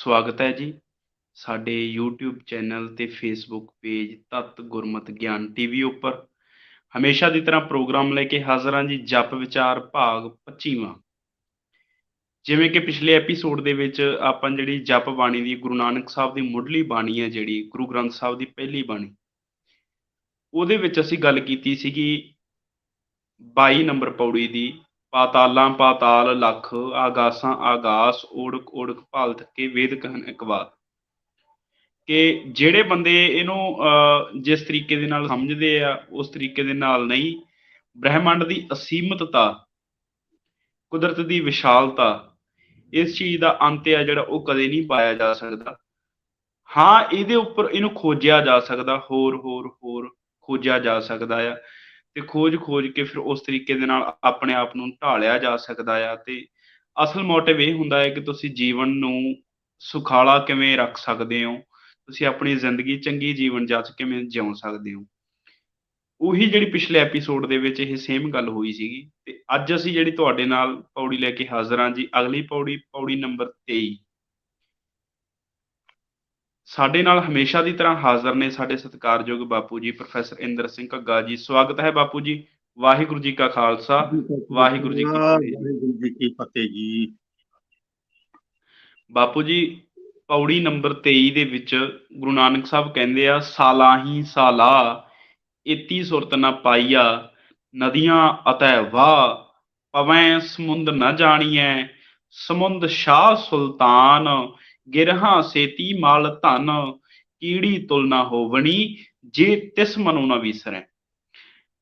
ਸਵਾਗਤ ਹੈ ਜੀ। ਸਾਡੇ YouTube ਚੈਨਲ ਤੇ Facebook ਪੇਜ ਤਤ ਗੁਰਮਤ ਗਿਆਨ ਟੀਵੀ ਉੱਪਰ। ਹਮੇਸ਼ਾ ਦੀ ਤਰ੍ਹਾਂ ਪ੍ਰੋਗਰਾਮ ਲੈ ਕੇ ਹਾਜ਼ਰ ਹਾਂ ਜੀ, ਜਪ ਵਿਚਾਰ ਭਾਗ 25ਵਾਂ ਜਿਵੇਂ ਕਿ ਪਿਛਲੇ ਐਪੀਸੋਡ ਦੇ ਵਿੱਚ ਆਪਾਂ ਜਿਹੜੀ ਜਪ ਬਾਣੀ ਦੀ ਗੁਰੂ ਨਾਨਕ ਸਾਹਿਬ ਦੀ ਮੁੱਢਲੀ ਬਾਣੀ ਹੈ, ਜਿਹੜੀ ਗੁਰੂ ਗ੍ਰੰਥ ਸਾਹਿਬ ਦੀ ਪਹਿਲੀ ਬਾਣੀ, ਉਹਦੇ ਵਿੱਚ ਅਸੀਂ ਗੱਲ ਕੀਤੀ ਸੀਗੀ 22 ਨੰਬਰ ਪੌੜੀ ਦੀ ਪਾਤਾਲਾਂ ਪਾਤਾਲ ਲੱਖ, ਆਗਾਸਾਂ ਆਗਾਸ ਓੜਕ ਓੜਕ ਭਾਲ ਥੱਕੇ ਵੇਦ ਕਹਿਨ ਇਕਵਾਤ ਕਿ ਜਿਹੜੇ ਬੰਦੇ ਇਹਨੂੰ ਜਿਸ ਤਰੀਕੇ ਦੇ ਨਾਲ ਸਮਝਦੇ ਆ, ਉਸ ਤਰੀਕੇ ਦੇ ਨਾਲ ਨਹੀਂ, ਬ੍ਰਹਿਮੰਡ ਦੀ ਅਸੀਮਤਤਾ, ਕੁਦਰਤ ਦੀ ਵਿਸ਼ਾਲਤਾ, ਇਸ ਚੀਜ਼ ਦਾ ਅੰਤ ਆ ਜਿਹੜਾ ਉਹ ਕਦੇ ਨਹੀਂ ਪਾਇਆ ਜਾ ਸਕਦਾ। ਹਾਂ, ਇਹਦੇ ਉੱਪਰ ਇਹਨੂੰ ਖੋਜਿਆ ਜਾ ਸਕਦਾ, ਹੋਰ ਹੋਰ ਹੋਰ ਖੋਜਿਆ ਜਾ ਸਕਦਾ ਆ। ਤੇ ਖੋਜ ਖੋਜ ਕੇ ਫਿਰ ਉਸ ਤਰੀਕੇ ਦੇ ਨਾਲ ਆਪਣੇ ਆਪ ਨੂੰ ਢਾਲਿਆ ਜਾ ਸਕਦਾ ਆ ਤੇ ਅਸਲ ਮੋਟਿਵ ਇਹ ਹੁੰਦਾ ਹੈ ਕਿ ਤੁਸੀਂ ਜੀਵਨ ਨੂੰ ਸੁਖਾਲਾ ਕਿਵੇਂ ਰੱਖ ਸਕਦੇ ਹੋ? ਤੁਸੀਂ ਆਪਣੀ ਜ਼ਿੰਦਗੀ ਚੰਗੀ ਜੀਵਨ ਜੱਜ ਕਿਵੇਂ ਜਿਉ ਸਕਦੇ ਹੋ? ਉਹੀ ਜਿਹੜੀ ਪਿਛਲੇ ਐਪੀਸੋਡ ਦੇ ਵਿੱਚ ਇਹ ਸੇਮ ਗੱਲ ਹੋਈ ਸੀਗੀ ਤੇ ਅੱਜ ਅਸੀਂ ਜਿਹੜੀ ਤੁਹਾਡੇ ਨਾਲ ਪੌੜੀ ਲੈ ਕੇ ਹਾਜ਼ਰ ਹਾਂ ਜੀ, ਅਗਲੀ ਪੌੜੀ ਪੌੜੀ ਨੰਬਰ 23 ਸਾਡੇ ਨਾਲ ਹਮੇਸ਼ਾ ਦੀ ਤਰ੍ਹਾਂ ਹਾਜ਼ਰ ਨੇ ਸਾਡੇ ਸਤਿਕਾਰਯੋਗ ਬਾਪੂ ਜੀ ਪ੍ਰੋਫੈਸਰ ਇੰਦਰ ਸਿੰਘ ਘੱਗਾ ਜੀ। ਸਵਾਗਤ ਹੈ ਬਾਪੂ ਜੀ। ਵਾਹਿਗੁਰੂ ਜੀ ਕਾ ਖਾਲਸਾ। ਵਾਹਿਗੁਰੂ ਜੀ ਕੀ ਫਤਿਹ। ਵਾਹਿਗੁਰੂ ਜੀ ਕੀ ਫਤਿਹ ਜੀ। ਬਾਪੂ ਜੀ ਪੌੜੀ ਨੰਬਰ 23 ਦੇ ਵਿੱਚ ਗੁਰੂ ਨਾਨਕ ਸਾਹਿਬ ਕਹਿੰਦੇ ਆ ਸਾਲਾਹੀ ਸਾਲਾ ਇਤੀ ਸੁਰਤ ਨ ਪਾਈਆ ਨਦੀਆਂ ਅਤੈ ਵਾਹ ਪਵੈ ਸਮੁੰਦ ਨ ਜਾਣੀਐ ਸਮੁੰਦ ਸ਼ਾਹ ਸੁਲਤਾਨ ਗਿਰਹਾ ਸੇਤੀ ਮਾਲ ਧਨ, ਕੀੜੀ ਤੁਲਨਾ ਹੋਵਣੀ, ਜੇ ਤਿਸ ਮਨੁ ਨਾ ਵਿਸਰੈ।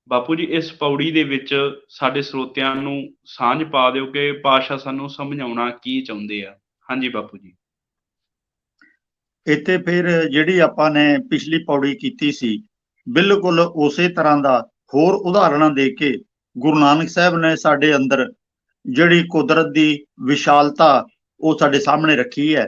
ਬਾਪੂ ਜੀ, ਇਸ ਪੌੜੀ ਦੇ ਵਿੱਚ ਸਾਡੇ ਸਰੋਤਿਆਂ ਨੂੰ ਸਾਂਝ ਪਾ ਦਿਓ ਕਿ ਪਾਸ਼ਾ ਸਾਨੂੰ ਸਮਝਾਉਣਾ ਕੀ ਚਾਹੁੰਦੇ ਆ। ਹਾਂਜੀ ਬਾਪੂ ਜੀ। ਇੱਥੇ ਫਿਰ ਜਿਹੜੀ ਆਪਾਂ ਨੇ ਪਿਛਲੀ ਪੌੜੀ ਕੀਤੀ ਸੀ, ਬਿਲਕੁਲ ਉਸੇ ਤਰ੍ਹਾਂ ਦਾ ਹੋਰ ਉਦਾਹਰਣਾਂ ਦੇ ਕੇ ਗੁਰੂ ਨਾਨਕ ਸਾਹਿਬ ਨੇ ਸਾਡੇ ਅੰਦਰ ਜਿਹੜੀ ਕੁਦਰਤ ਦੀ ਵਿਸ਼ਾਲਤਾ ਉਹ ਸਾਡੇ ਸਾਹਮਣੇ ਰੱਖੀ ਹੈ।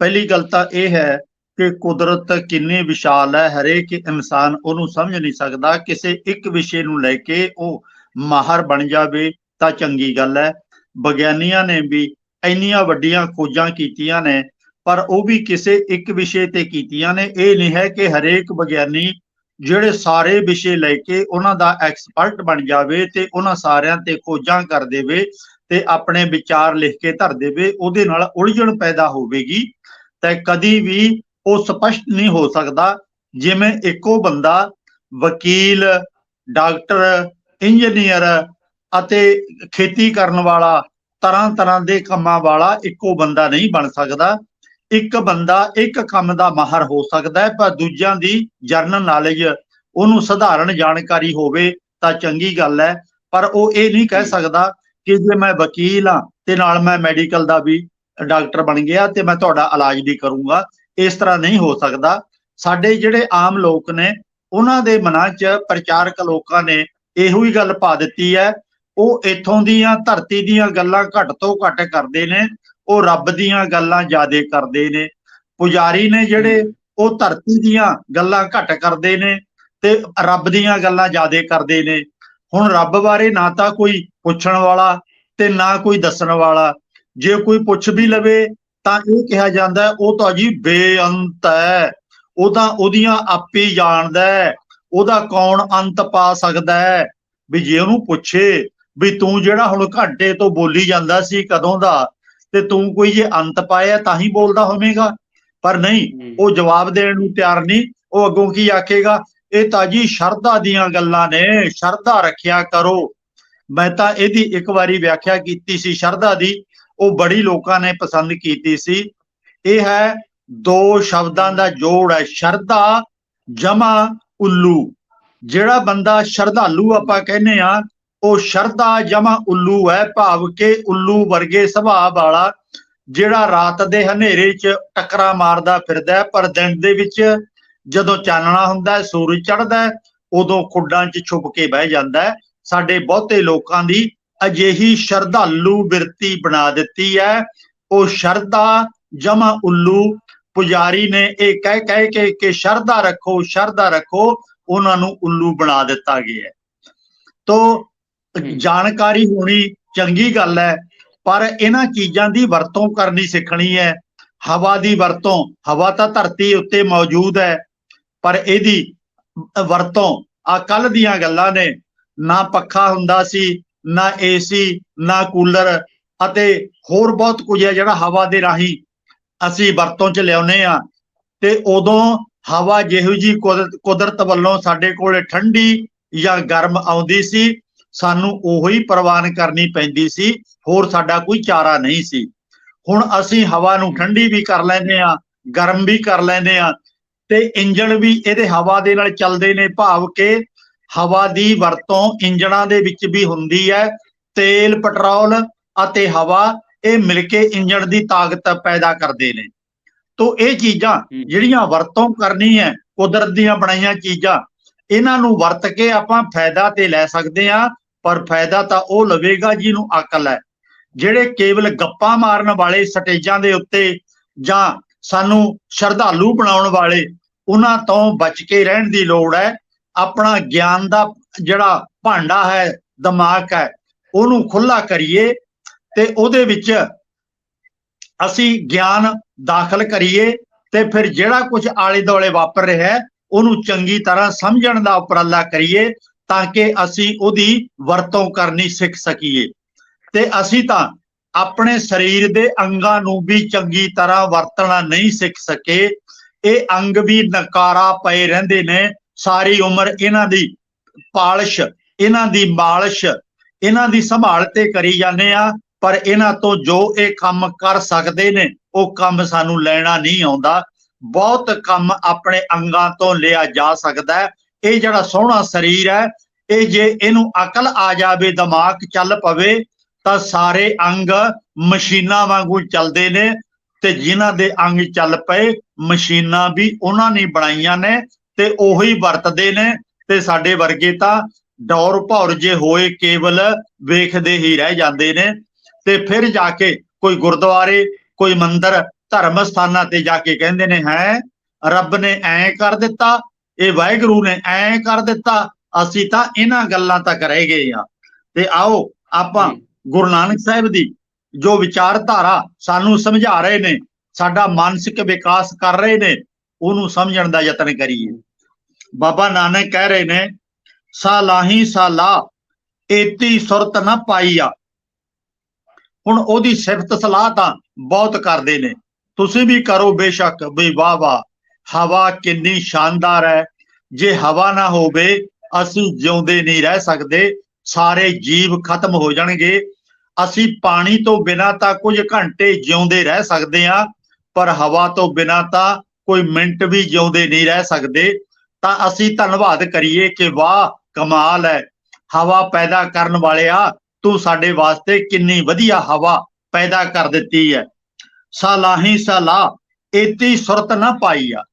ਪਹਿਲੀ ਗੱਲ ਤਾਂ ਇਹ ਹੈ ਕਿ ਕੁਦਰਤ ਕਿੰਨੀ ਵਿਸ਼ਾਲ ਹੈ, ਹਰੇਕ ਇਨਸਾਨ ਉਹਨੂੰ ਸਮਝ ਨਹੀਂ ਸਕਦਾ, ਕਿਸੇ ਇੱਕ ਵਿਸ਼ੇ ਨੂੰ ਲੈ ਕੇ ਉਹ ਮਾਹਰ ਬਣ ਜਾਵੇ ਤਾਂ ਚੰਗੀ ਗੱਲ ਹੈ। ਵਿਗਿਆਨੀਆਂ ਨੇ ਵੀ ਇੰਨੀਆਂ ਵੱਡੀਆਂ ਖੋਜਾਂ ਕੀਤੀਆਂ ਨੇ, ਪਰ ਉਹ ਵੀ ਕਿਸੇ ਇੱਕ ਵਿਸ਼ੇ ਤੇ ਕੀਤੀਆਂ ਨੇ। ਇਹ ਨਹੀਂ ਹੈ ਕਿ ਹਰੇਕ ਵਿਗਿਆਨੀ ਜਿਹੜੇ ਸਾਰੇ ਵਿਸ਼ੇ ਲੈ ਕੇ ਉਹਨਾਂ ਦਾ ਐਕਸਪਰਟ ਬਣ ਜਾਵੇ ਤੇ ਉਹਨਾਂ ਸਾਰਿਆਂ ਤੇ ਖੋਜਾਂ ਕਰ ਦੇਵੇ ਤੇ ਆਪਣੇ ਵਿਚਾਰ ਲਿਖ ਕੇ ਧਰ ਦੇਵੇ, ਉਹਦੇ ਨਾਲ ਉਲਝਣ ਪੈਦਾ ਹੋਵੇਗੀ। ਤੇ ਕਦੀ ਵੀ ਉਹ ਸਪਸ਼ਟ ਨਹੀਂ ਹੋ ਸਕਦਾ ਜਿਵੇਂ ਇੱਕੋ ਬੰਦਾ ਵਕੀਲ ਡਾਕਟਰ ਇੰਜੀਨੀਅਰ ਅਤੇ ਖੇਤੀ ਕਰਨ ਵਾਲਾ ਤਰ੍ਹਾਂ ਤਰ੍ਹਾਂ ਦੇ ਕੰਮਾਂ ਵਾਲਾ ਇੱਕੋ ਬੰਦਾ ਨਹੀਂ ਬਣ ਸਕਦਾ। ਇੱਕ ਬੰਦਾ ਇੱਕ ਕੰਮ ਦਾ ਮਾਹਰ ਹੋ ਸਕਦਾ ਹੈ ਪਰ ਦੂਜਿਆਂ ਦੀ ਜਰਨਲ ਨੌਲੇਜ ਉਹਨੂੰ ਸਧਾਰਨ ਜਾਣਕਾਰੀ ਹੋਵੇ ਤਾਂ ਚੰਗੀ ਗੱਲ ਹੈ। ਪਰ ਉਹ ਇਹ ਨਹੀਂ ਕਹਿ ਸਕਦਾ ਕਿ ਜੇ ਮੈਂ ਵਕੀਲ ਹਾਂ ਤੇ ਨਾਲ ਮੈਂ ਮੈਡੀਕਲ ਦਾ ਵੀ ਡਾਕਟਰ ਬਣ ਗਿਆ ਤੇ ਮੈਂ ਤੁਹਾਡਾ ਇਲਾਜ ਵੀ ਕਰੂੰਗਾ। ਇਸ ਤਰ੍ਹਾਂ ਨਹੀਂ ਹੋ ਸਕਦਾ। ਸਾਡੇ ਜਿਹੜੇ ਆਮ ਲੋਕ ਨੇ, ਉਹਨਾਂ ਦੇ ਮਨਾਂ 'ਚ ਪ੍ਰਚਾਰਕ ਲੋਕਾਂ ਨੇ ਇਹੋ ਹੀ ਗੱਲ ਪਾ ਦਿੱਤੀ ਹੈ। ਉਹ ਇਥੋਂ ਦੀਆਂ ਧਰਤੀ ਦੀਆਂ ਗੱਲਾਂ ਘੱਟ ਤੋਂ ਘੱਟ ਕਰਦੇ ਨੇ, ਉਹ ਰੱਬ ਦੀਆਂ ਗੱਲਾਂ ਜ਼ਿਆਦਾ ਕਰਦੇ ਨੇ। ਪੁਜਾਰੀ ਨੇ ਜਿਹੜੇ ਉਹ ਧਰਤੀ ਦੀਆਂ ਗੱਲਾਂ ਘੱਟ ਕਰਦੇ ਨੇ ਤੇ ਰੱਬ ਦੀਆਂ ਗੱਲਾਂ ਜ਼ਿਆਦੇ ਕਰਦੇ ਨੇ। ਹੁਣ ਰੱਬ ਬਾਰੇ ਨਾ ਤਾਂ ਕੋਈ ਪੁੱਛਣ ਵਾਲਾ ਤੇ ਨਾ ਕੋਈ ਦੱਸਣ ਵਾਲਾ ਜੇ ਕੋਈ ਪੁੱਛ ਵੀ ਲਵੇ ਤਾਂ ਇਹ ਕਿਹਾ ਜਾਂਦਾ ਉਹ ਤਾਂ ਜੀ ਬੇਅੰਤ ਹੈ। ਉਹ ਤਾਂ ਉਹਦੀਆਂ ਆਪੇ ਜਾਣਦਾ ਹੈ ਉਹਦਾ ਕੌਣ ਅੰਤ ਪਾ ਸਕਦਾ ਹੈ? ਵੀ ਜੇ ਉਹਨੂੰ ਪੁੱਛੇ ਵੀ ਤੂੰ ਜਿਹੜਾ ਹੁਣ ਘੰਟੇ ਤੋਂ ਬੋਲੀ ਜਾਂਦਾ ਸੀ ਕਦੋਂ ਦਾ ਤੇ ਤੂੰ ਕੋਈ ਜੇ ਅੰਤ ਪਾਇਆ ਤਾਂ ਹੀ ਬੋਲਦਾ ਹੋਵੇਗਾ। ਪਰ ਨਹੀਂ ਉਹ ਜਵਾਬ ਦੇਣ ਨੂੰ ਤਿਆਰ ਨਹੀਂ ਉਹ ਅੱਗੋਂ ਕੀ ਆਖੇਗਾ? ਇਹ ਤਾਂ ਜੀ ਸ਼ਰਧਾ ਦੀਆਂ ਗੱਲਾਂ ਨੇ ਸ਼ਰਧਾ ਰੱਖਿਆ ਕਰੋ। ਮੈਂ ਤਾਂ ਇਹਦੀ ਇੱਕ ਵਾਰੀ ਵਿਆਖਿਆ ਕੀਤੀ ਸੀ ਸ਼ਰਧਾ ਦੀ। ਉਹ ਬੜੀ ਲੋਕਾਂ ਨੇ ਪਸੰਦ ਕੀਤੀ ਸੀ। ਇਹ ਹੈ ਦੋ ਸ਼ਬਦਾਂ ਦਾ ਜੋੜ ਹੈ, ਸ਼ਰਧਾ ਜਮਾ ਉੱਲੂ। ਜਿਹੜਾ ਬੰਦਾ ਸ਼ਰਧਾਲੂ ਆਪਾਂ ਕਹਿੰਦੇ ਆ ਉਹ ਸ਼ਰਧਾ ਜਮਾ ਉੱਲੂ ਹੈ, ਭਾਵ ਕਿ ਉੱਲੂ ਵਰਗੇ ਸੁਭਾਅ ਵਾਲਾ, ਜਿਹੜਾ ਰਾਤ ਦੇ ਹਨੇਰੇ 'ਚ ਟੱਕਰਾ ਮਾਰਦਾ ਫਿਰਦਾ ਪਰ ਦਿਨ ਦੇ ਵਿੱਚ ਜਦੋਂ ਚਾਨਣਾ ਹੁੰਦਾ ਸੂਰਜ ਚੜ੍ਹਦਾ ਉਦੋਂ ਖੁੱਡਾਂ 'ਚ ਛੁਪ ਕੇ ਬਹਿ ਜਾਂਦਾ ਹੈ। ਸਾਡੇ ਬਹੁਤੇ ਲੋਕਾਂ ਦੀ ਅਜਿਹੀ ਸ਼ਰਧਾਲੂ ਬਿਰਤੀ ਬਣਾ ਦਿੱਤੀ ਹੈ। ਉਹ ਸ਼ਰਧਾ ਜਮਾ ਉੱਲੂ ਪੁਜਾਰੀ ਨੇ ਇਹ ਕਹਿ ਕਹਿ ਕੇ ਕਿ ਸ਼ਰਧਾ ਰੱਖੋ ਸ਼ਰਧਾ ਰੱਖੋ ਉਹਨਾਂ ਨੂੰ ਉੱਲੂ ਬਣਾ ਦਿੱਤਾ ਗਿਆ ਤੋ ਜਾਣਕਾਰੀ ਹੋਣੀ ਚੰਗੀ ਗੱਲ ਹੈ ਪਰ ਇਹਨਾਂ ਚੀਜ਼ਾਂ ਦੀ ਵਰਤੋਂ ਕਰਨੀ ਸਿੱਖਣੀ ਹੈ। ਹਵਾ ਦੀ ਵਰਤੋਂ ਹਵਾ ਤਾਂ ਧਰਤੀ ਉੱਤੇ ਮੌਜੂਦ ਹੈ ਪਰ ਇਹਦੀ ਵਰਤੋਂ ਆ ਕੱਲ ਦੀਆਂ ਗੱਲਾਂ ਨੇ। ਨਾ ਪੱਖਾ ਹੁੰਦਾ ਸੀ ਨਾ ਏਸੀ ਨਾ ਕੂਲਰ ਅਤੇ ਹੋਰ ਬਹੁਤ ਕੁਝ ਹੈ ਜਿਹੜਾ ਹਵਾ ਦੇ ਰਾਹੀਂ ਅਸੀਂ ਵਰਤੋਂ ਚ ਲਿਆਉਨੇ ਆ ਤੇ ਉਦੋਂ ਹਵਾ ਜਿਹੋ ਜੀ ਕੁਦਰਤ ਕੁਦਰਤ ਵੱਲੋਂ ਸਾਡੇ ਕੋਲੇ ਠੰਡੀ ਜਾਂ ਗਰਮ ਆਉਂਦੀ ਸੀ, ਸਾਨੂੰ ਉਹੀ ਪ੍ਰਵਾਨ ਕਰਨੀ ਪੈਂਦੀ ਸੀ, ਹੋਰ ਸਾਡਾ ਕੋਈ ਚਾਰਾ ਨਹੀਂ ਸੀ। ਹੁਣ ਅਸੀਂ ਹਵਾ ਨੂੰ ਠੰਡੀ ਵੀ ਕਰ ਲੈਂਦੇ ਆ ਗਰਮ ਵੀ ਕਰ ਲੈਂਦੇ ਆ ਤੇ ਇੰਜਣ ਵੀ ਇਹਦੇ ਹਵਾ ਦੇ ਨਾਲ ਚੱਲਦੇ ਨੇ ਭਾਵ ਕਿ ਹਵਾ ਦੀ ਵਰਤੋਂ ਇੰਜਣਾਂ ਦੇ ਵਿੱਚ ਵੀ ਹੁੰਦੀ ਹੈ। ਤੇਲ ਪੈਟਰੋਲ ਅਤੇ ਹਵਾ ਇਹ ਮਿਲ ਕੇ ਇੰਜਣ ਦੀ ਤਾਕਤ ਪੈਦਾ ਕਰਦੇ ਨੇ। ਤੋ ਇਹ ਚੀਜ਼ਾਂ। ਜਿਹੜੀਆਂ ਵਰਤੋਂ ਕਰਨੀ ਹੈ ਕੁਦਰਤ ਦੀਆਂ ਬਣਾਈਆਂ ਚੀਜ਼ਾਂ ਇਹਨਾਂ ਨੂੰ ਵਰਤ ਕੇ ਆਪਾਂ ਫਾਇਦਾ ਤੇ ਲੈ ਸਕਦੇ ਆ ਪਰ ਫਾਇਦਾ ਤਾਂ ਉਹ ਲਵੇਗਾ ਜਿਹਨੂੰ ਅਕਲ ਹੈ। ਜਿਹੜੇ ਕੇਵਲ ਗੱਪਾਂ ਮਾਰਨ ਵਾਲੇ ਸਟੇਜਾਂ ਦੇ ਉੱਤੇ ਜਾਂ ਸਾਨੂੰ ਸ਼ਰਧਾਲੂ ਬਣਾਉਣ ਵਾਲੇ ਉਹਨਾਂ ਤੋਂ ਬਚ ਕੇ ਰਹਿਣ ਦੀ ਲੋੜ ਹੈ। ਆਪਣਾ ਗਿਆਨ ਦਾ ਜਿਹੜਾ ਭਾਂਡਾ ਹੈ, ਦਿਮਾਗ ਹੈ, ਉਹਨੂੰ ਖੁੱਲਾ ਕਰੀਏ ਤੇ ਉਹਦੇ ਵਿੱਚ ਅਸੀਂ ਗਿਆਨ ਦਾਖਲ ਕਰੀਏ ਤੇ ਫਿਰ ਜਿਹੜਾ ਕੁਝ ਆਲੇ ਦੁਆਲੇ ਵਾਪਰ ਰਿਹਾ ਹੈ, ਉਹਨੂੰ ਚੰਗੀ ਤਰ੍ਹਾਂ ਸਮਝਣ ਦਾ ਉਪਰਾਲਾ ਕਰੀਏ ਤਾਂ ਕਿ ਅਸੀਂ ਉਹਦੀ ਵਰਤੋਂ ਕਰਨੀ ਸਿੱਖ ਸਕੀਏ। ਤੇ ਅਸੀਂ ਤਾਂ ਆਪਣੇ ਸਰੀਰ ਦੇ ਅੰਗਾਂ ਨੂੰ ਵੀ ਚੰਗੀ ਤਰ੍ਹਾਂ ਵਰਤਣਾ ਨਹੀਂ ਸਿੱਖ ਸਕੇ। ਇਹ ਅੰਗ ਵੀ ਨਕਾਰਾ ਪਏ ਰਹਿੰਦੇ ਨੇ। ਸਾਰੀ ਉਮਰ ਇਹਨਾਂ ਦੀ ਪਾਲਿਸ਼, ਇਹਨਾਂ ਦੀ ਮਾਲਿਸ਼, ਇਹਨਾਂ ਦੀ ਸੰਭਾਲ ਤੇ ਕਰੀ ਜਾਂਦੇ ਆ, ਪਰ ਇਹਨਾਂ ਤੋਂ ਜੋ ਇਹ ਕੰਮ ਕਰ ਸਕਦੇ ਨੇ, ਉਹ ਕੰਮ ਸਾਨੂੰ ਲੈਣਾ ਨਹੀਂ ਆਉਂਦਾ। ਬਹੁਤ ਕੰਮ ਆਪਣੇ ਅੰਗਾਂ ਤੋਂ ਲਿਆ ਜਾ ਸਕਦਾ ਹੈ। ਇਹ ਜਿਹੜਾ ਸੋਹਣਾ ਸਰੀਰ ਹੈ, ਇਹ ਜੇ ਇਹਨੂੰ ਅਕਲ ਆ ਜਾਵੇ, ਦਿਮਾਗ ਚੱਲ ਪਵੇ, ਤਾਂ ਸਾਰੇ ਅੰਗ ਮਸ਼ੀਨਾਂ ਵਾਂਗੂ ਚੱਲਦੇ ਨੇ ਤੇ ਜਿਨ੍ਹਾਂ ਦੇ ਅੰਗ ਚੱਲ ਪਏ, ਮਸ਼ੀਨਾਂ ਵੀ ਉਹਨਾਂ ਨੇ ਬਣਾਈਆਂ ਨੇ। ਤੇ ਉਹੀ ਵਰਤਦੇ ਨੇ ਤੇ ਸਾਡੇ ਵਰਗੇ ਤਾਂ ਡੌਰ ਭੌਰ ਜੇ ਹੋਏ ਕੇਵਲ ਵੇਖਦੇ ਹੀ ਰਹਿ ਜਾਂਦੇ ਨੇ ਤੇ ਫਿਰ ਜਾ ਕੇ ਕੋਈ ਗੁਰਦੁਆਰੇ ਕੋਈ ਮੰਦਿਰ ਧਰਮ ਸਥਾਨਾਂ ਤੇ ਜਾ ਕੇ ਕਹਿੰਦੇ ਨੇ ਹੈ ਰੱਬ ਨੇ ਐ ਕਰ ਦਿੱਤਾ ਇਹ ਵਾਹਿਗੁਰੂ ਨੇ ਐ ਕਰ ਦਿੱਤਾ ਅਸੀਂ ਤਾਂ ਇਹਨਾਂ ਗੱਲਾਂ ਤੱਕ ਰਹਿ ਗਏ ਆ ਤੇ ਆਓ ਆਪਾਂ। ਗੁਰੂ ਨਾਨਕ ਸਾਹਿਬ ਦੀ ਜੋ ਵਿਚਾਰਧਾਰਾ ਸਾਨੂੰ ਸਮਝਾ ਰਹੇ ਨੇ ਸਾਡਾ ਮਾਨਸਿਕ ਵਿਕਾਸ ਕਰ ਰਹੇ ਨੇ ਉਹਨੂੰ ਸਮਝਣ ਦਾ ਯਤਨ ਕਰੀਏ। ਬਾਬਾ ਨਾਨਕ ਕਹਿ ਰਹੇ ਨੇ, ਸਾਲਾਹੀ ਸਾਲਾ, ਏਤੀ ਸੁਰਤ ਨਾ ਪਾਈਆ। ਹੁਣ ਉਹਦੀ ਸਿਫਤ ਸਲਾਹ ਤਾਂ ਬਹੁਤ ਕਰਦੇ ਨੇ। ਤੁਸੀਂ ਵੀ ਕਰੋ ਬੇਸ਼ੱਕ, ਵੀ ਵਾਹ ਵਾਹ, ਹਵਾ ਕਿੰਨੀ ਸ਼ਾਨਦਾਰ ਹੈ। ਜੇ ਹਵਾ ਨਾ ਹੋਵੇ, ਅਸੀਂ ਜਿਉਂਦੇ ਨਹੀਂ ਰਹਿ ਸਕਦੇ, ਸਾਰੇ ਜੀਵ ਖਤਮ ਹੋ ਜਾਣਗੇ। ਅਸੀਂ ਪਾਣੀ ਤੋਂ ਬਿਨਾਂ ਤਾਂ ਕੁਝ ਘੰਟੇ ਜਿਉਂਦੇ ਰਹਿ ਸਕਦੇ ਹਾਂ, ਪਰ ਹਵਾ ਤੋਂ ਬਿਨਾਂ ਤਾਂ ਕੋਈ ਮਿੰਟ ਵੀ ਜਿਉਂਦੇ ਨਹੀਂ ਰਹਿ ਸਕਦੇ, ਤਾਂ ਅਸੀਂ ਧੰਨਵਾਦ ਕਰੀਏ ਕਿ ਵਾਹ ਕਮਾਲ ਹੈ। ਹਵਾ ਪੈਦਾ ਕਰਨ ਵਾਲਿਆ, ਤੂੰ ਸਾਡੇ ਵਾਸਤੇ ਕਿੰਨੀ ਵਧੀਆ ਹਵਾ ਪੈਦਾ ਕਰ ਦਿੱਤੀ ਹੈ। ਸਾਲਾਹੀ ਸਾਲਾ ਏਤੀ ਸੁਰਤ ਨਾ ਪਾਈ ਆ।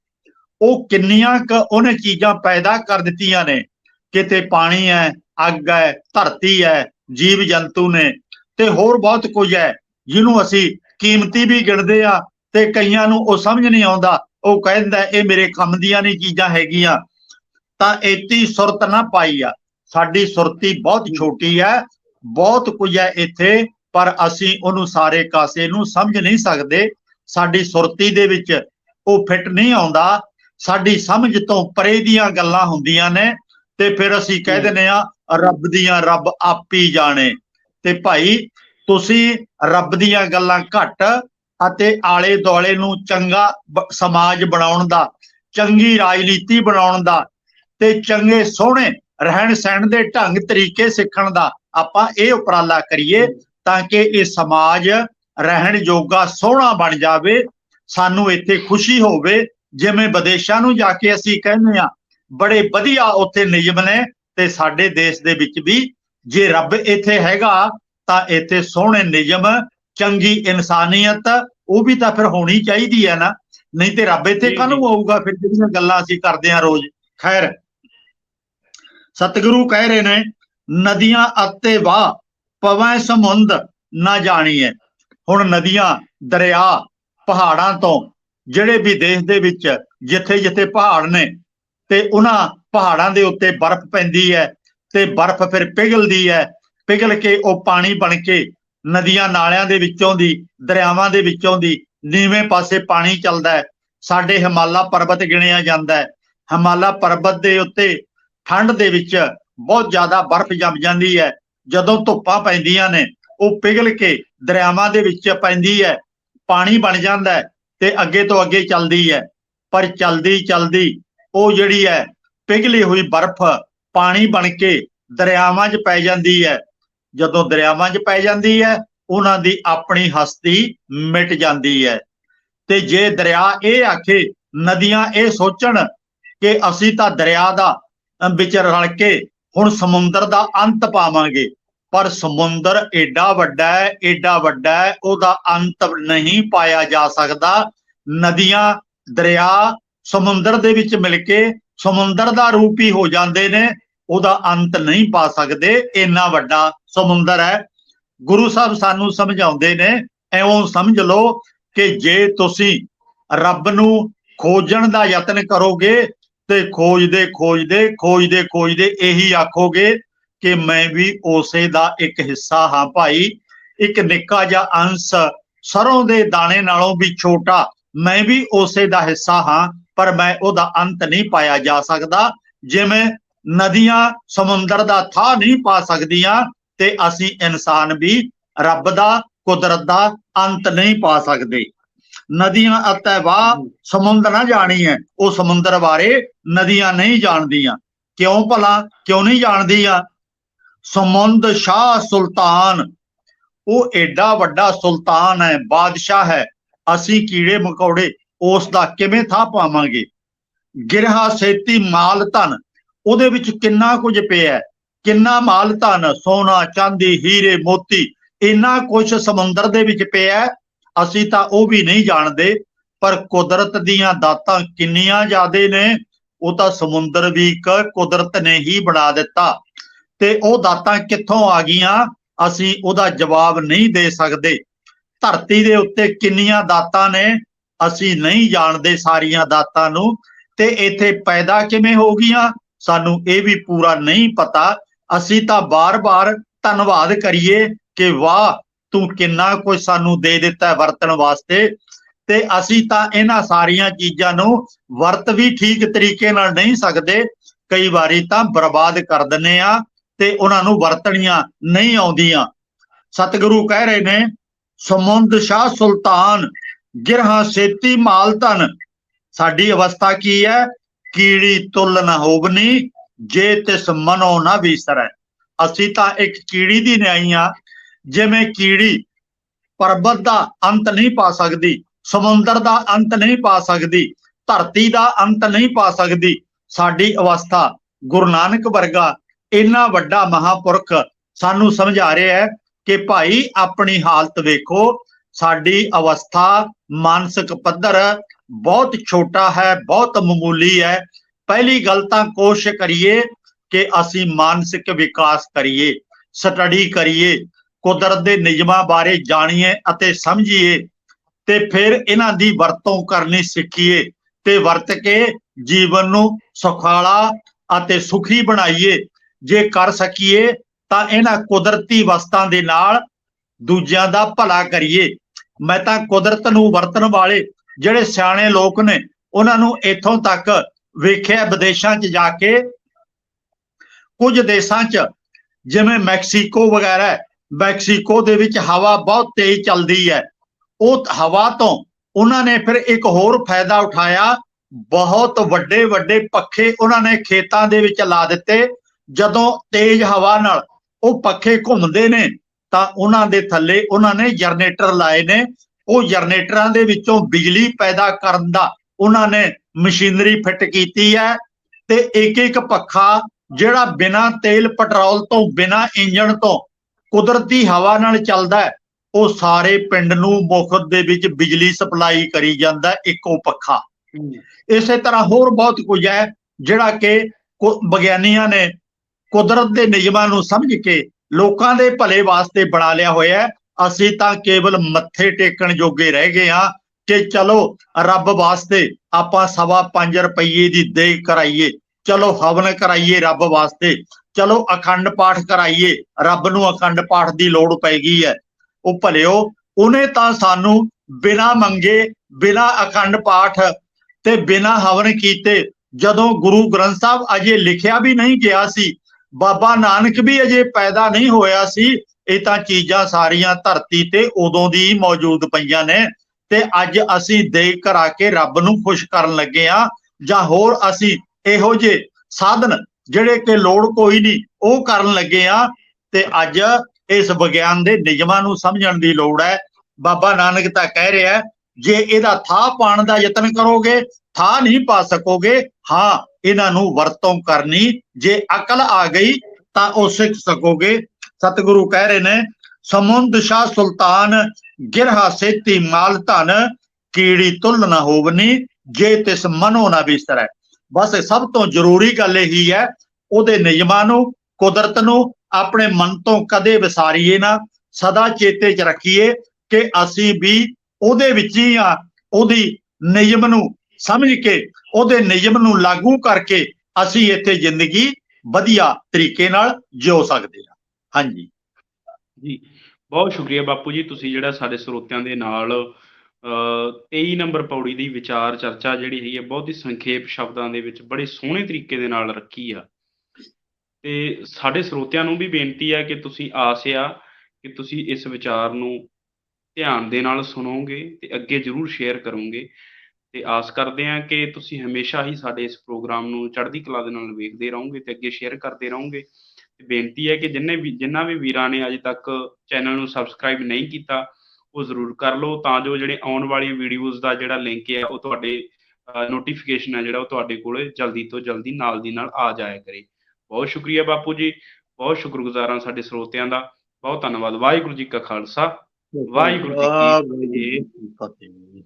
ਉਹ ਕਿੰਨੀਆਂ ਕ ਉਹਨੇ ਚੀਜ਼ਾਂ ਪੈਦਾ ਕਰ ਦਿੱਤੀਆਂ ਨੇ। ਕਿਤੇ ਪਾਣੀ ਹੈ, ਅੱਗ ਹੈ, ਧਰਤੀ ਹੈ ਜੀਵ ਜੰਤੂ ਨੇ, ਤੇ ਹੋਰ ਬਹੁਤ ਕੁਝ ਹੈ, ਜਿਹਨੂੰ ਅਸੀਂ ਕੀਮਤੀ ਵੀ ਗਿਣਦੇ ਆ, ਤੇ ਕਈਆਂ ਨੂੰ ਉਹ ਸਮਝ ਨਹੀਂ ਆਉਂਦਾ ਉਹ ਕਹਿੰਦਾ ਇਹ ਮੇਰੇ ਕੰਮ ਦੀਆਂ ਨਹੀਂ ਚੀਜ਼ਾਂ ਹੈਗੀਆਂ। ਤਾਂ ਏਤੀ ਸੁਰਤ ਨਾ ਪਾਈ ਆ। ਸਾਡੀ ਸੁਰਤੀ ਬਹੁਤ ਛੋਟੀ ਹੈ ਬਹੁਤ ਕੁਝ ਹੈ ਇੱਥੇ ਪਰ ਅਸੀਂ ਉਹਨੂੰ ਸਾਰੇ ਕਾਸੇ ਨੂੰ ਸਮਝ ਨਹੀਂ ਸਕਦੇ। ਸਾਡੀ ਸੁਰਤੀ ਦੇ ਵਿੱਚ ਉਹ ਫਿੱਟ ਨਹੀਂ ਆਉਂਦਾ। ਸਾਡੀ ਸਮਝ ਤੋਂ ਪਰੇ ਦੀਆਂ ਗੱਲਾਂ ਹੁੰਦੀਆਂ ਨੇ ਤੇ ਫਿਰ ਅਸੀਂ ਕਹਿ। ਦਿੰਦੇ ਆ ਰੱਬ ਦੀਆਂ ਰੱਬ ਆਪੀ ਜਾਣੇ। ਤੇ ਭਾਈ ਤੁਸੀਂ ਰੱਬ ਦੀਆਂ ਗੱਲਾਂ ਘੱਟ ਅਤੇ ਆਲੇ ਦੁਆਲੇ ਨੂੰ ਚੰਗਾ ਸਮਾਜ ਬਣਾਉਣ ਦਾ, ਚੰਗੀ ਰਾਜਨੀਤੀ ਬਣਾਉਣ ਦਾ ਤੇ ਚੰਗੇ ਸੋਹਣੇ ਰਹਿਣ ਸਹਿਣ ਦੇ ਢੰਗ ਤਰੀਕੇ ਸਿੱਖਣ ਦਾ ਆਪਾਂ ਇਹ ਉਪਰਾਲਾ ਕਰੀਏ ਤਾਂ ਕਿ ਇਹ ਸਮਾਜ ਰਹਿਣ ਯੋਗਾ ਸੋਹਣਾ ਬਣ ਜਾਵੇ, ਸਾਨੂੰ ਇੱਥੇ ਖੁਸ਼ੀ ਹੋਵੇ। ਜਿਵੇਂ ਵਿਦੇਸ਼ਾਂ ਨੂੰ ਜਾ ਕੇ ਅਸੀਂ ਕਹਿੰਦੇ ਆ ਬੜੇ ਵਧੀਆ ਉੱਥੇ ਨਿਯਮ ਨੇ ਤੇ ਸਾਡੇ ਦੇਸ਼ ਦੇ ਵਿੱਚ ਵੀ ਜੇ ਰੱਬ ਇੱਥੇ ਹੈਗਾ ਤਾਂ ਇੱਥੇ ਸੋਹਣੇ ਨਿਯਮ ਚੰਗੀ ਇਨਸਾਨੀਅਤ ਉਹ ਵੀ ਤਾਂ ਫਿਰ ਹੋਣੀ ਚਾਹੀਦੀ ਹੈ ਨਾ। ਨਹੀਂ ਤੇ ਰੱਬ ਇੱਥੇ ਕਾਹਨੂੰ। ਆਊਗਾ? ਫਿਰ ਜਿਹੜੀਆਂ ਗੱਲਾਂ ਅਸੀਂ ਕਰਦੇ ਹਾਂ ਰੋਜ਼। ਖੈਰ ਸਤਿਗੁਰੂ ਕਹਿ ਰਹੇ ਨੇ ਨਦੀਆਂ ਅਤੇ ਵਾਹ ਪਵੈ ਸਮੁੰਦ ਨਾ ਜਾਣੀਏ ਹੁਣ ਨਦੀਆਂ ਦਰਿਆ ਪਹਾੜਾਂ ਤੋਂ ਜਿਹੜੇ ਵੀ ਦੇਸ਼ ਦੇ ਵਿੱਚ ਜਿੱਥੇ ਜਿੱਥੇ ਪਹਾੜ ਨੇ ਤੇ ਉਹਨਾਂ ਪਹਾੜਾਂ ਦੇ ਉੱਤੇ ਬਰਫ਼ ਪੈਂਦੀ ਹੈ ਤੇ ਬਰਫ਼ ਫਿਰ ਪਿਘਲਦੀ ਹੈ। ਪਿਘਲ ਕੇ ਉਹ ਪਾਣੀ ਬਣ ਕੇ ਨਦੀਆਂ ਨਾਲਿਆਂ ਦੇ ਵਿੱਚੋਂ ਦੀ, ਦਰਿਆਵਾਂ ਦੇ ਵਿੱਚੋਂ ਦੀ, ਨੀਵੇਂ ਪਾਸੇ ਪਾਣੀ ਚੱਲਦਾ ਹੈ। ਸਾਡੇ ਹਿਮਾਲਾ ਪਰਬਤ ਗਿਣਿਆ ਜਾਂਦਾ ਹੈ। ਹਿਮਾਲਾ ਪਰਬਤ ਦੇ ਉੱਤੇ ਠੰਡ ਦੇ ਵਿੱਚ ਬਹੁਤ ਜ਼ਿਆਦਾ ਬਰਫ਼ ਜੰਮ ਜਾਂਦੀ ਹੈ। ਜਦੋਂ ਧੁੱਪਾਂ ਪੈਂਦੀਆਂ ਨੇ, ਉਹ ਪਿਘਲ ਕੇ ਦਰਿਆਵਾਂ ਦੇ ਵਿੱਚ ਪੈਂਦੀ ਹੈ। ਪਾਣੀ ਬਣ ਜਾਂਦਾ ਹੈ ਤੇ ਅੱਗੇ ਤੋਂ ਅੱਗੇ ਚੱਲਦੀ ਹੈ। ਪਰ ਚਲਦੀ ਚਲਦੀ ਉਹ ਜਿਹੜੀ ਹੈ, ਪਿਘਲੀ ਹੋਈ ਬਰਫ਼ ਪਾਣੀ ਬਣ ਕੇ ਦਰਿਆਵਾਂ 'ਚ ਪੈ ਜਾਂਦੀ ਹੈ। ਜਦੋਂ ਦਰਿਆਵਾਂ 'ਚ ਪੈ ਜਾਂਦੀ ਹੈ, ਉਹਨਾਂ ਦੀ ਆਪਣੀ ਹਸਤੀ ਮਿਟ ਜਾਂਦੀ ਹੈ। ਤੇ ਜੇ ਦਰਿਆ ਇਹ ਆਖੇ, ਨਦੀਆਂ ਇਹ ਸੋਚਣ ਕਿ ਅਸੀਂ ਤਾਂ ਦਰਿਆ ਦਾ ਵਿੱਚ ਰਲ ਕੇ ਹੁਣ ਸਮੁੰਦਰ ਦਾ ਅੰਤ ਪਾਵਾਂਗੇ, ਪਰ ਸਮੁੰਦਰ ਏਡਾ ਵੱਡਾ ਹੈ, ਏਡਾ ਵੱਡਾ ਹੈ, ਉਹਦਾ ਅੰਤ ਨਹੀਂ ਪਾਇਆ ਜਾ ਸਕਦਾ। ਨਦੀਆਂ, ਦਰਿਆ ਸਮੁੰਦਰ ਦੇ ਵਿੱਚ ਮਿਲ ਕੇ ਸਮੁੰਦਰ ਦਾ ਰੂਪ ਹੀ ਹੋ ਜਾਂਦੇ ਨੇ, ਉਹਦਾ ਅੰਤ ਨਹੀਂ ਪਾ ਸਕਦੇ, ਇੰਨਾ ਵੱਡਾ ਸਮੁੰਦਰ ਹੈ। ਗੁਰੂ ਸਾਹਿਬ ਸਾਨੂੰ ਸਮਝਾਉਂਦੇ ਨੇ ਐਵੇਂ ਸਮਝ ਲਓ ਕਿ ਜੇ ਤੁਸੀਂ ਰੱਬ ਨੂੰ ਖੋਜਣ ਦਾ ਯਤਨ ਕਰੋਗੇ ਤੇ ਖੋਜਦੇ ਖੋਜਦੇ ਖੋਜਦੇ ਖੋਜਦੇ ਇਹੀ ਆਖੋਗੇ ਕਿ ਮੈਂ ਵੀ ਉਸੇ ਦਾ ਇੱਕ ਹਿੱਸਾ ਹਾਂ ਭਾਈ। ਇੱਕ ਨਿੱਕਾ ਜਿਹਾ ਅੰਸ਼ ਸਰੋਂ ਦੇ ਦਾਣੇ ਨਾਲੋਂ ਵੀ ਛੋਟਾ ਮੈਂ ਵੀ ਉਸੇ ਦਾ ਹਿੱਸਾ ਹਾਂ, ਪਰ ਮੈਂ ਉਹਦਾ ਅੰਤ ਨਹੀਂ ਪਾਇਆ ਜਾ ਸਕਦਾ। ਜਿਵੇਂ ਨਦੀਆਂ ਸਮੁੰਦਰ ਦਾ ਥਾਂ ਨਹੀਂ ਪਾ ਸਕਦੀਆਂ ਤੇ ਅਸੀਂ ਇਨਸਾਨ ਵੀ ਰੱਬ ਦਾ, ਕੁਦਰਤ ਦਾ ਅੰਤ ਨਹੀਂ ਪਾ ਸਕਦੇ। ਨਦੀਆਂ ਅਤੇ ਵਾਹ ਸਮੁੰਦਰ ਨਾ ਜਾਣੀ ਹੈ ਉਹ ਸਮੁੰਦਰ ਬਾਰੇ ਨਦੀਆਂ ਨਹੀਂ ਜਾਣਦੀਆਂ। ਕਿਉਂ ਭਲਾ? ਕਿਉਂ ਨਹੀਂ ਜਾਣਦੀਆਂ? ਸਮੁੰਦ ਸ਼ਾਹ ਸੁਲਤਾਨ। ਉਹ ਐਡਾ ਵੱਡਾ ਸੁਲਤਾਨ ਹੈ, ਬਾਦਸ਼ਾਹ ਹੈ। ਅਸੀਂ ਕੀੜੇ ਮਕੌੜੇ ਉਸ ਦਾ ਕਿਵੇਂ ਥਾਂ ਪਾਵਾਂਗੇ? ਗਿਰਹਾ ਸੇਤੀ ਮਾਲ ਧਨ, ਉਹਦੇ ਵਿੱਚ ਕਿੰਨਾ ਕੁਝ ਪਿਆ ਕਿੰਨਾ ਮਾਲ ਧਨ, ਸੋਨਾ, ਚਾਂਦੀ, ਹੀਰੇ, ਮੋਤੀ, ਇੰਨਾ ਕੁਝ ਸਮੁੰਦਰ ਦੇ ਵਿੱਚ ਪਿਆ ਅਸੀਂ ਤਾਂ ਉਹ ਵੀ ਨਹੀਂ ਜਾਣਦੇ, ਪਰ ਕੁਦਰਤ ਦੀਆਂ ਦਾਤਾਂ ਕਿੰਨੀਆਂ ਜ਼ਿਆਦੇ ਨੇ। ਉਹ ਤਾਂ ਸਮੁੰਦਰ ਵੀ ਇੱਕ ਕੁਦਰਤ ਨੇ ਹੀ ਬਣਾ ਦਿੱਤਾ। ਤੇ ਉਹ ਦਾਤਾਂ ਕਿੱਥੋਂ ਆ ਗਈਆਂ? ਅਸੀਂ ਉਹਦਾ ਜਵਾਬ ਨਹੀਂ ਦੇ ਸਕਦੇ। ਧਰਤੀ ਦੇ ਉੱਤੇ ਕਿੰਨੀਆਂ ਦਾਤਾਂ ਨੇ, ਅਸੀਂ ਨਹੀਂ ਜਾਣਦੇ ਸਾਰੀਆਂ ਦਾਤਾਂ ਨੂੰ। ਤੇ ਇੱਥੇ ਪੈਦਾ ਕਿਵੇਂ ਹੋ ਗਈਆਂ? ਸਾਨੂੰ ਇਹ ਵੀ ਪੂਰਾ ਨਹੀਂ ਪਤਾ। ਅਸੀਂ ਤਾਂ ਬਾਰ-ਬਾਰ ਧੰਨਵਾਦ ਕਰੀਏ ਕਿ ਵਾਹ, ਤੂੰ ਕਿੰਨਾ ਕੁਝ ਸਾਨੂੰ ਦੇ ਦਿੱਤਾ ਵਰਤਣ ਵਾਸਤੇ। ਤੇ ਅਸੀਂ ਤਾਂ ਇਹਨਾਂ ਸਾਰੀਆਂ ਚੀਜ਼ਾਂ ਨੂੰ ਵਰਤ ਵੀ ਠੀਕ ਤਰੀਕੇ ਨਾਲ ਨਹੀਂ ਸਕਦੇ। ਕਈ ਵਾਰੀ ਤਾਂ ਬਰਬਾਦ ਕਰ ਦਿੰਨੇ ਆ ਤੇ ਉਹਨਾਂ ਨੂੰ ਵਰਤਣੀਆਂ ਨਹੀਂ ਆਉਂਦੀਆਂ। ਸਤਿਗੁਰੂ ਕਹਿ ਰਹੇ ਨੇ, ਸਮੁੰਦ ਸ਼ਾਹ ਸੁਲਤਾਨ, ਗਿਰਹਾ ਸੇਤੀ ਮਾਲ ਧਨ। ਸਾਡੀ ਅਵਸਥਾ ਕੀ ਹੈ? ਕੀੜੀ ਤੁਲ ਨਾ ਹੋਵਨੀ। ਜੇ ਤਿਸ ਮਨੋ ਨਾ ਵਿਸਰੈ। ਅਸੀਂ ਤਾਂ ਇੱਕ ਕੀੜੀ ਦੀ ਨਿਆਈ ਨਿਆਈਆਂ ਜਿਵੇਂ ਕੀੜੀ ਪਰਬਤ ਦਾ ਅੰਤ ਨਹੀਂ ਪਾ ਸਕਦੀ, ਸਮੁੰਦਰ ਦਾ ਅੰਤ ਨਹੀਂ ਪਾ ਸਕਦੀ, ਧਰਤੀ ਦਾ ਅੰਤ ਨਹੀਂ ਪਾ ਸਕਦੀ, ਸਾਡੀ ਅਵਸਥਾ ਗੁਰੂ ਨਾਨਕ ਵਰਗਾ ਇੰਨਾ ਵੱਡਾ ਮਹਾਪੁਰਖ ਸਾਨੂੰ ਸਮਝਾ ਰਿਹਾ ਹੈ ਕਿ ਭਾਈ ਆਪਣੀ ਹਾਲਤ ਵੇਖੋ, ਸਾਡੀ ਅਵਸਥਾ ਮਾਨਸਿਕ ਪੱਧਰ ਬਹੁਤ ਛੋਟਾ ਹੈ, ਬਹੁਤ ਮਾਮੂਲੀ ਹੈ। ਪਹਿਲੀ ਗੱਲ ਤਾਂ ਕੋਸ਼ਿਸ਼ ਕਰੀਏ ਕਿ ਅਸੀਂ ਮਾਨਸਿਕ ਵਿਕਾਸ ਕਰੀਏ, ਸਟੱਡੀ ਕਰੀਏ, ਕੁਦਰਤ ਦੇ ਨਿਯਮਾਂ ਬਾਰੇ ਜਾਣੀਏ ਅਤੇ ਸਮਝੀਏ ਤੇ ਫਿਰ ਇਹਨਾਂ ਦੀ ਵਰਤੋਂ ਕਰਨੀ ਸਿੱਖੀਏ ਤੇ ਵਰਤ ਕੇ ਜੀਵਨ ਨੂੰ ਸੁਖਾਲਾ ਅਤੇ ਸੁਖੀ ਬਣਾਈਏ। ਜੇ ਕਰ ਸਕੀਏ ਤਾਂ ਇਹਨਾਂ ਕੁਦਰਤੀ ਵਸਤਾਂ ਦੇ ਨਾਲ ਦੂਜਿਆਂ ਦਾ ਭਲਾ ਕਰੀਏ। ਮੈਂ ਤਾਂ ਕੁਦਰਤ ਨੂੰ ਵਰਤਣ ਵਾਲੇ ਜਿਹੜੇ ਸਿਆਣੇ ਲੋਕ ਨੇ, ਉਹਨਾਂ ਨੂੰ ਇੱਥੋਂ ਤੱਕ ਵੇਖਿਆ ਵਿਦੇਸ਼ਾਂ 'ਚ ਜਾ ਕੇ, ਕੁਝ ਦੇਸ਼ਾਂ 'ਚ, ਜਿਵੇਂ ਮੈਕਸੀਕੋ ਵਗੈਰਾ ਮੈਕਸੀਕੋ ਦੇ ਵਿੱਚ ਹਵਾ ਬਹੁਤ ਤੇਜ਼ ਚੱਲਦੀ ਹੈ। ਉਹ ਹਵਾ ਤੋਂ ਉਹਨਾਂ ਨੇ ਫਿਰ ਇੱਕ ਹੋਰ ਫਾਇਦਾ ਉਠਾਇਆ, ਬਹੁਤ ਵੱਡੇ ਵੱਡੇ ਪੱਖੇ ਉਹਨਾਂ ਨੇ ਖੇਤਾਂ ਦੇ ਵਿੱਚ ਲਾ ਦਿੱਤੇ। ਜਦੋਂ ਤੇਜ਼ ਹਵਾ ਨਾਲ ਉਹ ਪੱਖੇ ਘੁੰਮਦੇ ਨੇ, ਤਾਂ ਉਹਨਾਂ ਦੇ ਥੱਲੇ ਉਹਨਾਂ ਨੇ ਜਨਰੇਟਰ ਲਾਏ ਨੇ। ਉਹ ਜਨਰੇਟਰਾਂ ਦੇ ਵਿੱਚੋਂ ਬਿਜਲੀ ਪੈਦਾ ਕਰਨ ਦਾ ਉਹਨਾਂ ਨੇ ਮਸ਼ੀਨਰੀ ਫਿੱਟ ਕੀਤੀ ਹੈ ਤੇ ਇੱਕ ਇੱਕ ਪੱਖਾ ਜਿਹੜਾ ਬਿਨਾਂ ਤੇਲ ਪੈਟਰੋਲ ਤੋਂ, ਬਿਨਾਂ ਇੰਜਣ ਤੋਂ ਕੁਦਰਤੀ ਹਵਾ ਨਾਲ ਚੱਲਦਾ ਹੈ, ਉਹ ਸਾਰੇ ਪਿੰਡ ਨੂੰ ਮੁਫਤ ਦੇ ਵਿੱਚ ਬਿਜਲੀ ਸਪਲਾਈ ਕਰੀ ਜਾਂਦਾ ਇੱਕੋ ਪੱਖਾ। ਇਸੇ ਤਰ੍ਹਾਂ ਹੋਰ ਬਹੁਤ ਕੁਝ ਹੈ ਜਿਹੜਾ ਕਿ ਕੁ- ਵਿਗਿਆਨੀਆਂ ਨੇ ਕੁਦਰਤ ਦੇ ਨਿਯਮਾਂ ਨੂੰ ਸਮਝ ਕੇ ਲੋਕਾਂ ਦੇ ਭਲੇ ਵਾਸਤੇ ਬਣਾ ਲਿਆ ਹੋਇਆ ਅਸੀਂ ਤਾਂ ਕੇਵਲ ਮੱਥੇ ਟੇਕਣ ਜੋਗੇ ਰਹਿ ਗਏ ਹਾਂ। ਕਿ ਚਲੋ ਰੱਬ ਵਾਸਤੇ ਆਪਾਂ ਸਵਾ 5 ਰੁਪਏ ਦੀ ਦੇ ਕਰਾਈਏ। ਚਲੋ ਹਵਨ ਕਰਾਈਏ ਰੱਬ ਵਾਸਤੇ। ਚਲੋ ਅਖੰਡ ਪਾਠ ਕਰਾਈਏ, ਰੱਬ ਨੂੰ ਅਖੰਡ ਪਾਠ ਦੀ ਲੋੜ ਪੈ ਗਈ ਹੈ। ਉਹ ਭਲਿਓ, ਉਹਨੇ ਤਾਂ ਸਾਨੂੰ ਬਿਨਾ ਮੰਗੇ, ਬਿਨਾ ਅਖੰਡ ਪਾਠ ਤੇ ਬਿਨਾ ਹਵਨ ਕੀਤੇ, ਜਦੋਂ ਗੁਰੂ ਗ੍ਰੰਥ ਸਾਹਿਬ ਅਜੇ ਲਿਖਿਆ ਵੀ ਨਹੀਂ ਗਿਆ ਸੀ, ਬਾਬਾ ਨਾਨਕ ਵੀ ਅਜੇ ਪੈਦਾ ਨਹੀਂ ਹੋਇਆ ਸੀ, ਇਹ ਤਾਂ ਚੀਜ਼ਾਂ ਸਾਰੀਆਂ ਧਰਤੀ ਤੇ ਉਦੋਂ ਦੀ ਮੌਜੂਦ ਪਈਆਂ ਨੇ। ਤੇ ਅੱਜ ਅਸੀਂ ਦੇਖ ਕਰਾ ਕੇ ਰੱਬ ਨੂੰ ਖੁਸ਼ ਕਰਨ ਲੱਗੇ ਆ ਜਾਂ ਹੋਰ ਅਸੀਂ ਇਹੋ ਜਿਹੇ ਸਾਧਨ ਜਿਹੜੇ ਕਿ ਲੋੜ ਕੋਈ ਨਹੀਂ, ਉਹ ਕਰਨ ਲੱਗੇ ਆ ਤੇ ਅੱਜ ਇਸ ਵਿਗਿਆਨ ਦੇ ਨਿਯਮਾਂ ਨੂੰ ਸਮਝਣ ਦੀ ਲੋੜ ਹੈ। ਬਾਬਾ ਨਾਨਕ ਤਾਂ ਕਹਿ ਰਿਹਾ, ਜੇ ਇਹਦਾ ਥਾਹ ਪਾਣ ਦਾ ਯਤਨ ਕਰੋਗੇ ਥਾਂ ਨਹੀਂ ਪਾ ਸਕੋਗੇ, ਹਾਂ, ਇਹਨਾਂ ਨੂੰ ਵਰਤੋਂ ਕਰਨੀ, ਜੇ ਅਕਲ ਆ ਗਈ ਤਾਂ ਉਹ ਸਿੱਖ ਸਕੋਗੇ। ਸਤਿਗੁਰੂ ਕਹਿ ਰਹੇ ਨੇ ਸਮੁੰਦ ਸ਼ਾਹ ਸੁਲਤਾਨ ਗਿਰਹਾ ਸੇਤੀ ਮਾਲ ਧਨ ਕੀੜੀ ਤੁਲ ਨਾ ਹੋਵਨੀ, ਜੇ ਤਿਸ ਮਨੋ ਨਾ ਵਿਸਰੈ ਬਸ ਸਭ ਤੋਂ ਜ਼ਰੂਰੀ ਗੱਲ ਇਹੀ ਹੈ, ਉਹਦੇ ਨਿਯਮਾਂ ਨੂੰ, ਕੁਦਰਤ ਨੂੰ, ਆਪਣੇ ਮਨ ਤੋਂ ਕਦੇ ਵਿਸਾਰੀਏ ਨਾ, ਸਦਾ ਚੇਤੇ 'ਚ ਰੱਖੀਏ ਕਿ ਅਸੀਂ ਵੀ ਉਹਦੇ ਵਿੱਚ ਹੀ ਆ, ਉਹਦੀ ਨਿਯਮ ਨੂੰ ਸਮਝ ਕੇ, ਉਹਦੇ ਨਿਯਮ ਨੂੰ ਲਾਗੂ ਕਰਕੇ ਅਸੀਂ ਇੱਥੇ ਜ਼ਿੰਦਗੀ ਵਧੀਆ ਤਰੀਕੇ ਨਾਲ ਜਿਉ ਸਕਦੇ ਹਾਂ। ਹਾਂਜੀ। ਜੀ। ਬਹੁਤ ਸ਼ੁਕਰੀਆ ਬਾਪੂ ਜੀ, ਤੁਸੀਂ ਜਿਹੜਾ ਸਾਡੇ ਸਰੋਤਿਆਂ ਦੇ ਨਾਲ ਅ 23 ਨੰਬਰ ਪੌੜੀ ਦੀ ਵਿਚਾਰ ਚਰਚਾ ਜਿਹੜੀ ਹੈਗੀ ਹੈ ਬਹੁਤ ਹੀ ਸੰਖੇਪ ਸ਼ਬਦਾਂ ਦੇ ਵਿੱਚ ਬੜੇ ਸੋਹਣੇ ਤਰੀਕੇ ਦੇ ਨਾਲ ਰੱਖੀ ਆ। ਤੇ ਸਾਡੇ ਸਰੋਤਿਆਂ ਨੂੰ ਵੀ ਬੇਨਤੀ ਹੈ ਕਿ ਤੁਸੀਂ ਆਸ ਆ ਕਿ ਤੁਸੀਂ ਇਸ ਵਿਚਾਰ ਨੂੰ ਧਿਆਨ ਦੇ ਨਾਲ ਸੁਣੋਗੇ ਤੇ ਅੱਗੇ ਜ਼ਰੂਰ ਸ਼ੇਅਰ ਕਰੋਗੇ। ਤੇ ਆਸ ਕਰਦੇ ਹਾਂ ਕਿ ਤੁਸੀਂ ਹਮੇਸ਼ਾ ਹੀ ਸਾਡੇ ਇਸ ਪ੍ਰੋਗਰਾਮ ਨੂੰ ਚੜ੍ਹਦੀ ਕਲਾ ਦੇ ਨਾਲ ਵੇਖਦੇ ਰਹੋਗੇ ਤੇ ਅੱਗੇ ਸ਼ੇਅਰ ਕਰਦੇ ਰਹੋਗੇ। ਬੇਨਤੀ ਹੈ ਕਿ ਜਿੰਨੇ ਵੀ ਜਿੰਨਾ ਵੀ ਵੀਰਾਂ ਨੇ ਅਜੇ ਤੱਕ ਚੈਨਲ ਨੂੰ ਸਬਸਕ੍ਰਾਈਬ ਨਹੀਂ ਕੀਤਾ ਉਹ ਜ਼ਰੂਰ ਕਰ ਲਓ ਤਾਂ ਜੋ ਜਿਹੜੇ ਆਉਣ ਵਾਲੀ ਵੀਡੀਓਜ਼ ਦਾ ਜਿਹੜਾ ਲਿੰਕ ਹੈ ਉਹ ਤੁਹਾਡੇ ਨੋਟੀਫਿਕੇਸ਼ਨ ਹੈ ਜਿਹੜਾ ਉਹ ਤੁਹਾਡੇ ਕੋਲੇ ਜਲਦੀ ਤੋਂ ਜਲਦੀ ਨਾਲ ਦੀ ਨਾਲ ਆ ਜਾਇਆ ਕਰੇ। ਬਹੁਤ ਸ਼ੁਕਰੀਆ ਬਾਪੂ ਜੀ ਬਹੁਤ ਸ਼ੁਕਰਗੁਜ਼ਾਰ ਸਾਡੇ ਸਰੋਤਿਆਂ ਦਾ। ਬਹੁਤ ਧੰਨਵਾਦ। ਵਾਹਿਗੁਰੂ ਜੀ ਕਾ ਖਾਲਸਾ ਵਾਹਿਗੁਰੂ ਜੀ ਕੀ ਫਤਿਹ।